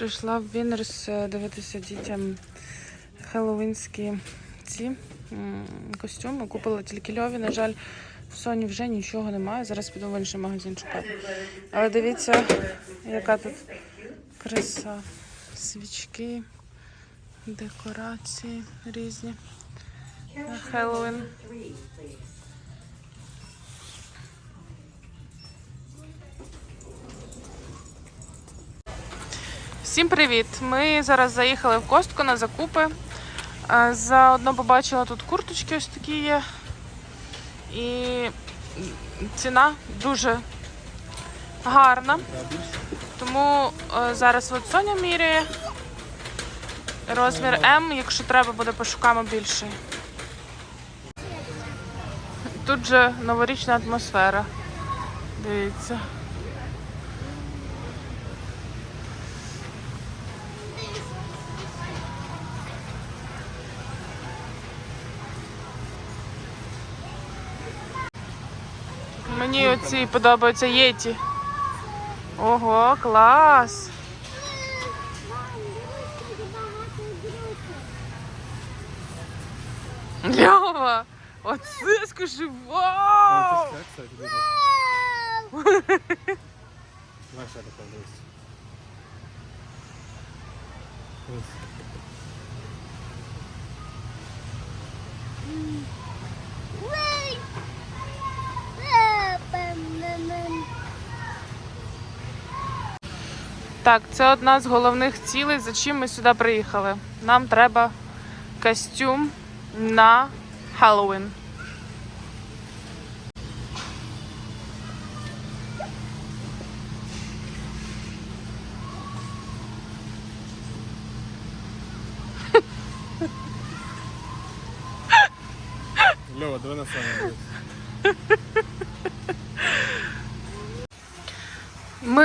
Прийшла в Вінерс е, дивитися дітям хеллоуінські ці костюми. Купила тільки льові. На жаль, в Соні вже нічого немає. Зараз піду в інший магазин шукати. Але дивіться, яка тут краса. Свічки, декорації різні. Хеллоуін. Всім привіт! Ми зараз заїхали в костку на закупи. Е, Заодно побачила тут курточки ось такі є. І ціна дуже гарна. Тому е, зараз от Соня міряє. Розмір М, якщо треба, буде пошукаємо більший. Тут же новорічна атмосфера. Дивіться. Мені оці подобаються єті. Ого, клас! Льова! Оце скажи вау! Кстати, дуже. Давай ще таке дивись. Ось. Так, це одна з головних цілей, за чим ми сюди приїхали. Нам треба костюм на Хеллоуін. Льова, давай на Соню.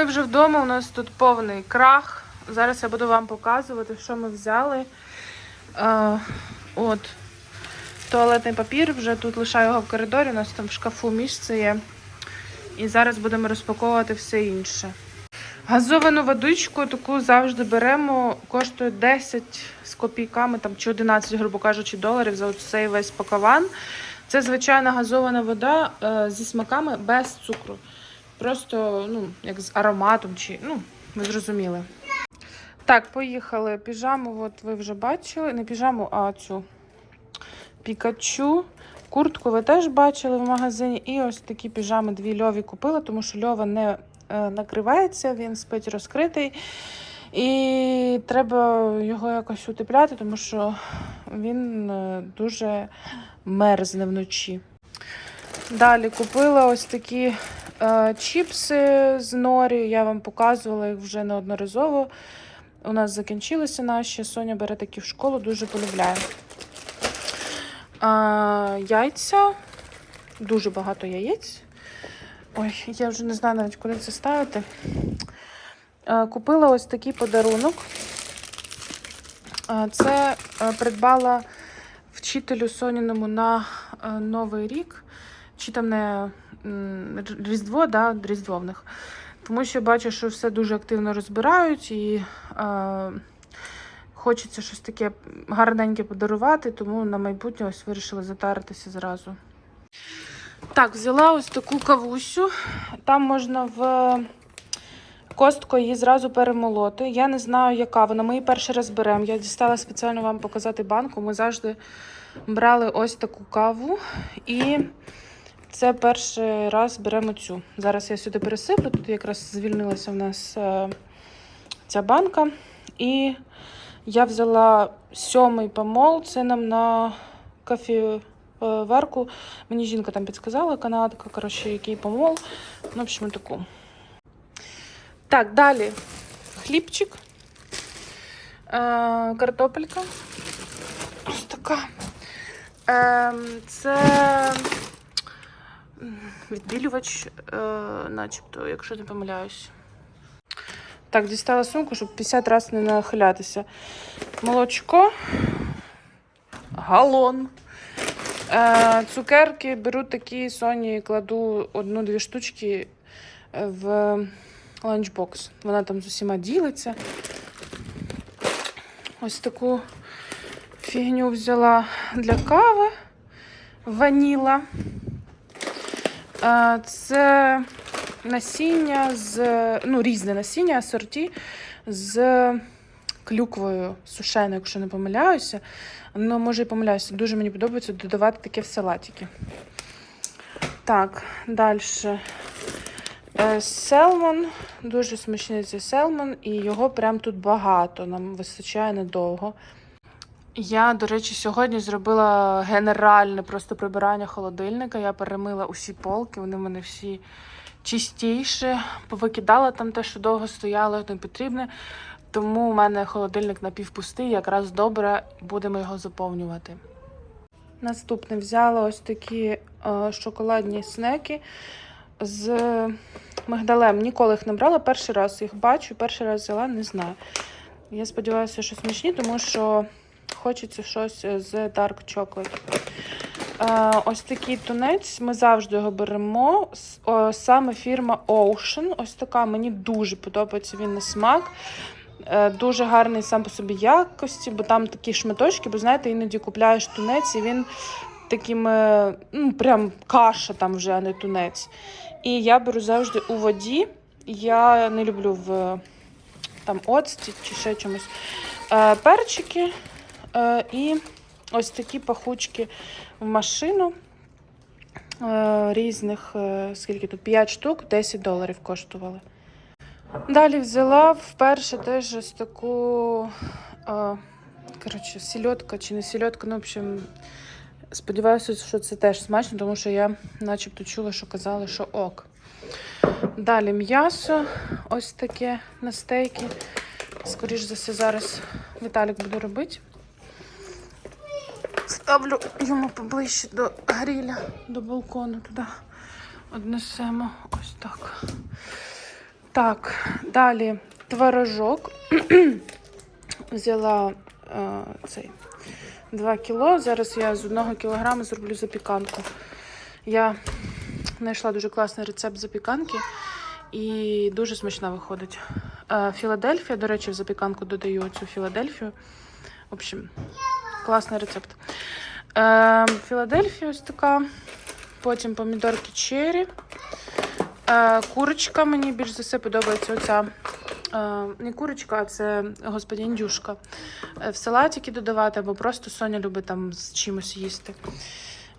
Ми вже вдома, у нас тут повний крах. Зараз я буду вам показувати, що ми взяли. Е, от. Туалетний папір, вже тут лишаю його в коридорі, у нас там в шкафу місце є. І зараз будемо розпаковувати все інше. Газовану водичку таку завжди беремо, коштує 10 з копійками там, чи 11, грубо кажучи, доларів за цей весь пакован. Це звичайна газована вода е, зі смаками без цукру. Просто ну, як з ароматом, чи ну, ви зрозуміли. Так, поїхали. Піжаму, от ви вже бачили. Не піжаму, а цю пікачу. Куртку ви теж бачили в магазині. І ось такі піжами дві льові купила, тому що льова не е, накривається, він спить розкритий. І треба його якось утепляти, тому що він е, дуже мерзне вночі. Далі купила ось такі е, чіпси з норі. Я вам показувала їх вже неодноразово. У нас закінчилися наші. Соня бере такі в школу, дуже полюбляє. А, яйця. Дуже багато яєць. Ой, я вже не знаю навіть, куди це ставити. Е, Купила ось такий подарунок. Е, Це е, придбала вчителю Соніному на е, Новий рік. Чи там не Різдво, да, Різдво в них. Тому що бачу, що все дуже активно розбирають і е, хочеться щось таке гарненьке подарувати, тому на майбутнє ось вирішила затаритися зразу. Так, взяла ось таку кавусю. Там можна в костку її зразу перемолоти. Я не знаю, яка вона. Ми її перший раз беремо. Я дістала спеціально вам показати банку. Ми завжди брали ось таку каву. І це перший раз беремо цю. Зараз я сюди пересиплю. Тут якраз звільнилася в нас е, ця банка. І я взяла сьомий помол. Це нам на кофеварку. Мені жінка там підказала, канадка, коротше, який помол. Ну, в общем, таку. Так, далі хлібчик, е, картопелька. Ось така. Е, це відбілювач, е, начебто, якщо не помиляюсь. Так, дістала сумку, щоб 50 разів не нахилятися. Молочко, галон. Е, цукерки беру такі Соні, кладу одну-дві штучки е, в ланчбокс. Вона там з усіма ділиться. ось таку фігню взяла для кави. Ваніла. Е, Це насіння з ну, різне насіння асорті з клюквою сушеною, якщо не помиляюся. Ну, може і помиляюся. Дуже мені подобається додавати таке в салатики. Так, далі. Селмон. Дуже смачний цей селмон, і його прям тут багато. Нам вистачає недовго. Я, до речі, сьогодні зробила генеральне просто прибирання холодильника. Я перемила усі полки, вони в мене всі чистіші. Повикидала там те, що довго стояло, не потрібне. Тому у мене холодильник напівпустий, якраз добре будемо його заповнювати. Наступне взяла ось такі е, шоколадні снеки з мигдалем. Ніколи їх не брала. Перший раз їх бачу, перший раз взяла, не знаю. Я сподіваюся, що смачні, тому що хочеться щось з Dark Chocolate. Е, ось такий тунець. Ми завжди його беремо. Саме фірма Ocean. Ось така. Мені дуже подобається він на смак. Е, Дуже гарний сам по собі якості, бо там такі шматочки, бо знаєте, іноді купляєш тунець, і він таким, е, ну, прям каша там вже, а не тунець. І я беру завжди у воді. Я не люблю в там оцті чи ще чомусь. Е, перчики е, і ось такі пахучки в машину. Е, різних, е, скільки тут? 5 штук, 10 доларів коштували. Далі взяла вперше теж ось таку е, коротше, сільотка чи не сільотка, ну, в общем, сподіваюся, що це теж смачно, тому що я начебто чула, що казали, що ок. Далі м'ясо, ось таке на стейки. Скоріш за все, зараз Віталік буде робити. Ставлю йому поближче до гріля, до балкону туди. Однесемо ось так. Так, далі творожок. Взяла е, цей 2 кіло. Зараз я з 1 кілограма зроблю запіканку. Я знайшла дуже класний рецепт запіканки і дуже смачна виходить. Е, Філадельфія, до речі, в запіканку додаю цю Філадельфію. В общем, класний рецепт. Е, Філадельфія ось така. Потім помідорки черрі. Е, курочка мені більш за все подобається оця. Е, не курочка, а це господи індюшка. Е, в салатики додавати, або просто Соня любить там з чимось їсти.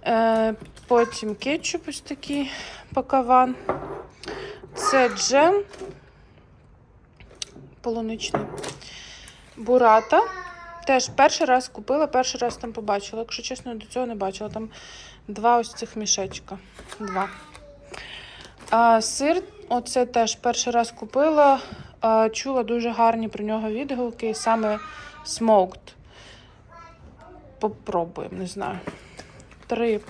Е, потім кетчуп ось такий пакаван. Це джем полуничний. Бурата. Теж перший раз купила, перший раз там побачила. Якщо чесно, до цього не бачила. Там два ось цих мішечка. Два. А, сир, оце теж перший раз купила. А, чула дуже гарні про нього відгуки, саме smoked. Попробуємо, не знаю. Три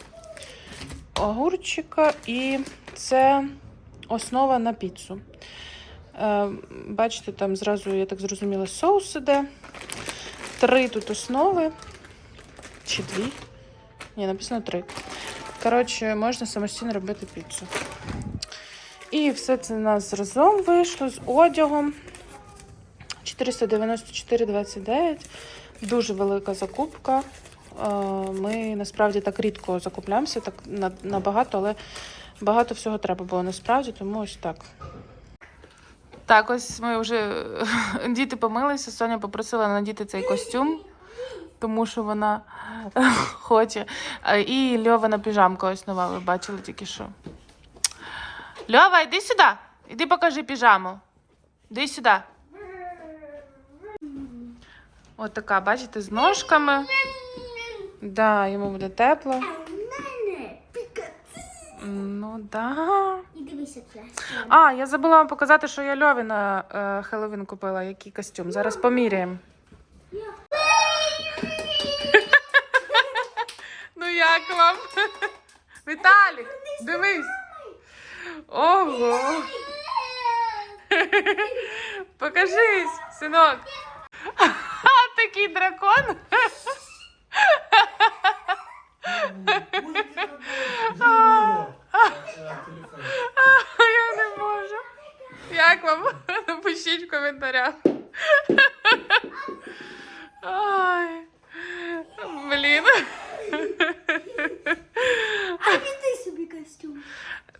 огурчика і це основа на піцу. Е, бачите, там зразу, я так зрозуміла, соус іде. Три тут основи. Чи дві? Ні, написано три. Коротше, можна самостійно робити піцу. І все це у нас разом вийшло з одягом. 494,29. Дуже велика закупка. Е, Ми насправді так рідко закупляємося, так набагато, але багато всього треба було насправді, тому ось так. Так, ось ми вже діти помилися. Соня попросила надіти цей костюм, тому що вона хоче. І Льована піжамка ось нова, ви бачили тільки що. Льова, йди сюди. Іди покажи піжаму. Іди сюди. От бачите, з ножками. Да, йому буде тепло. Ну да. І дивися класно. А, я забула вам показати, що я Льові на е, Хеллоуін купила, який костюм. Зараз поміряємо. ну як вам? Віталік, дивись. Ого. Покажись, синок. Такий дракон. Я не можу. Як вам? Напишіть в коментарях. Ай. Блін. А не ти собі костюм.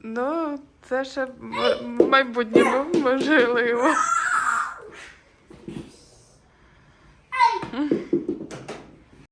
Ну, це ще в майбутньому можливо.